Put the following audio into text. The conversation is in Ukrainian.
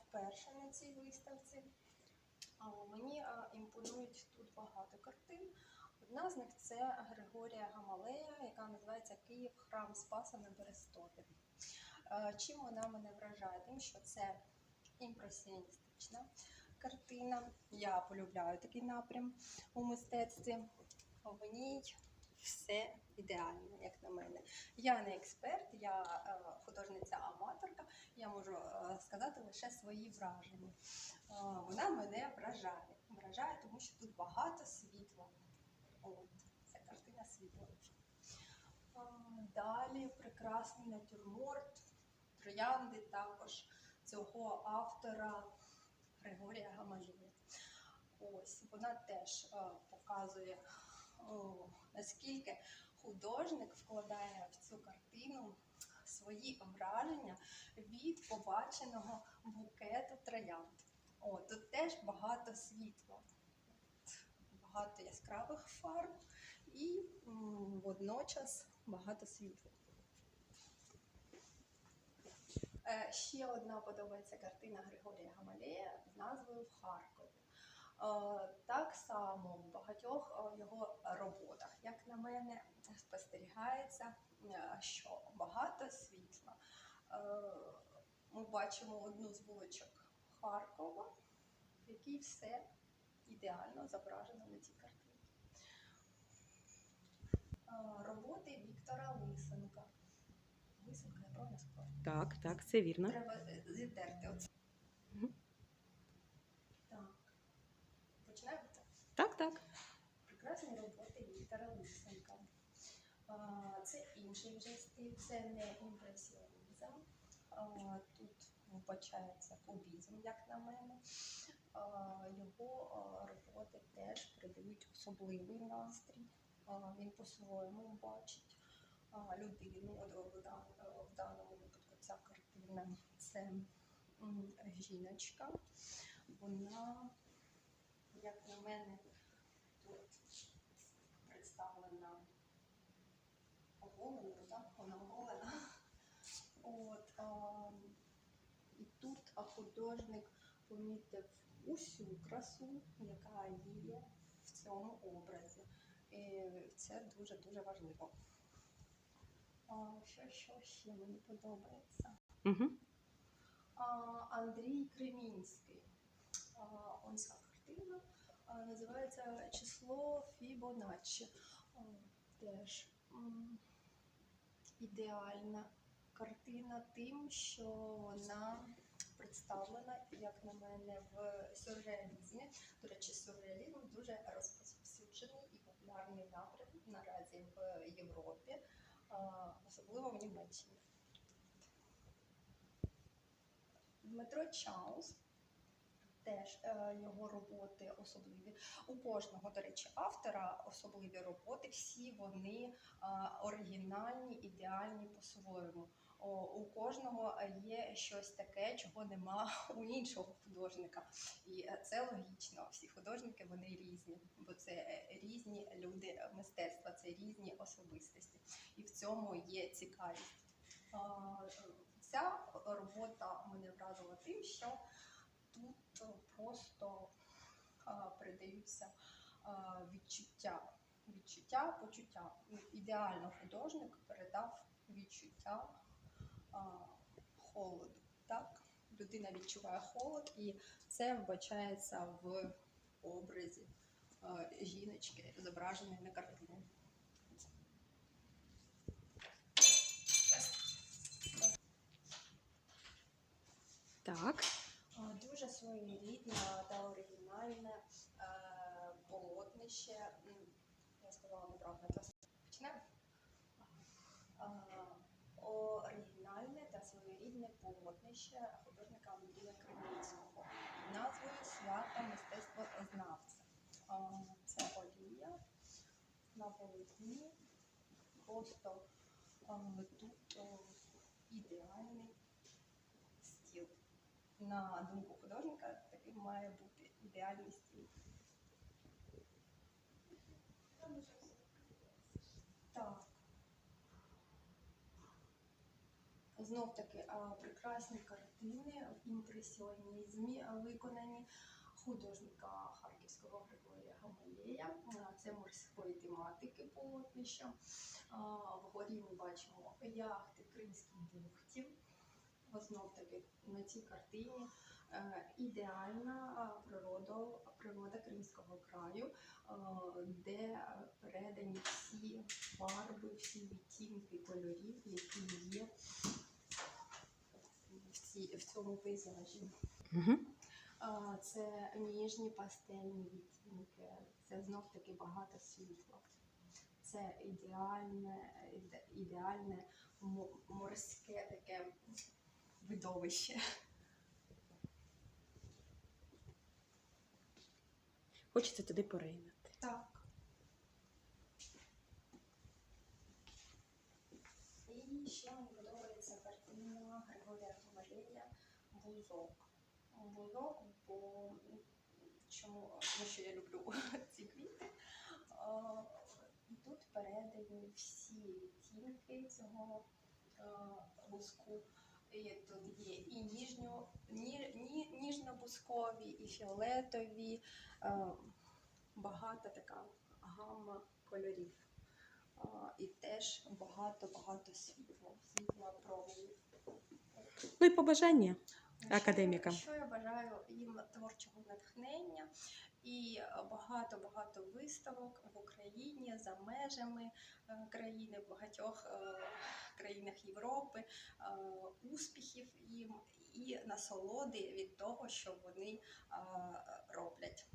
вперше на цій виставці. Мені імпонують тут багато картин. Одна з них це Григорія Гамалея, яка називається Київ храм Спаса на Берестові. Чим вона мене вражає? Тим, що це імпресіоністична картина. Я полюбляю такий напрям у мистецтві. В ній все ідеально, як на мене. Я не експерт, я е, художниця-аматорка, я можу е, сказати лише свої враження. Е, Вона мене вражає. Вражає, тому що тут багато світла. От, це картина світла. Далі прекрасний натюрморт, троянди також цього автора Григорія Гамалія. Ось вона теж показує, наскільки художник вкладає в цю картину свої враження від побаченого букету троянд. О, тут теж багато світла, багато яскравих фарб і м, водночас багато світла. Е, Ще одна подобається картина Григорія Гамалея з назвою Харкові. Е, Так само в багатьох е, його роботах, як на мене, спостерігається, е, що багато світла. Е, Ми бачимо одну з вуличок Харкова, в якій все ідеально зображено на цій картині. Е, Роботи Віктора Лисенка. Лисенка, правильно сказала? Так, так, це вірно. Треба зітерти оце. Так. Починаємо? Так, так. Прекрасні роботи Віктора Лисенка. Це інший вже стиль, це не імпресіонізм. Тут вбачається кубізм, як на мене. Його роботи теж придають особливий настрій. Він по-своєму бачить людину. В даному випадку ця картина це жіночка. Вона, як на мене, представлена оголеною, так? Вона оголена. От, а, і тут художник помітив усю красу, яка є в цьому образі. І це дуже-дуже важливо. А, що, що ще мені подобається? Угу. А, Андрій Кремінський. А, Ось ця картина а, називається Число Фібоначчі. Теж ідеальна картина тим, що вона представлена, як на мене, в сюрреалізмі. До речі, сюрреалізм дуже розповсюджений і популярний напрям наразі в Європі, особливо в Німеччині. Дмитро Чаус. Теж е, його роботи особливі. У кожного, до речі, автора особливі роботи. Всі вони е, оригінальні, ідеальні по-своєму. У кожного є щось таке, чого нема у іншого художника. І е, це логічно. Всі художники вони різні, бо це різні люди мистецтва, це різні особистості. І в цьому є цікавість. Ця робота мене вразила тим, що просто а, передаються а, відчуття, відчуття, почуття. Ну, Ідеально художник передав відчуття а, холоду. Так? Людина відчуває холод, і це вбачається в образі жіночки, зображеної на картині. Так. Дуже своєрідне та оригінальне е, полотнище. Я сказала неправильно. Почнемо. А, Оригінальне та своєрідне полотнище художника Андрія під назвою Свято мистецтвознавця. А, Це олія на полотні. Просто тут о, ідеальний стіл на думку художника, таким має бути ідеальний стиль. Так. Знов таки прекрасні картини в імпресіонізмі виконані художника Харківського Григорія Гамалея. Це морської тематики полотнища. Вгорі ми бачимо яхти кримських бухтів. Знов таки на цій картині е, ідеальна природа, природа Кримського краю, е, де е, передані всі фарби, всі відтінки кольорів, які є в, цьому пейзажі. Угу. Це ніжні пастельні відтінки, це знов таки багато світла. Це ідеальне, ідеальне морське таке видовище. Хочеться туди поринути. Так. І ще мені подобається картина Григорія Гамалея Бузок. Бузок, бо чому тому що я люблю ці квіти. І тут передані всі відтінки цього бузку. І тут є і ніжньо, ні, ні, ніжно-бузкові, і фіолетові, е, багата така гамма кольорів. А, І теж багато-багато світла, світла променів. Ну і побажання. Що- Академіка. Що я бажаю їм творчого натхнення і багато-багато виставок в Україні за межами е, країни, в багатьох е, країнах Європи, е, успіхів їм і насолоди від того, що вони роблять.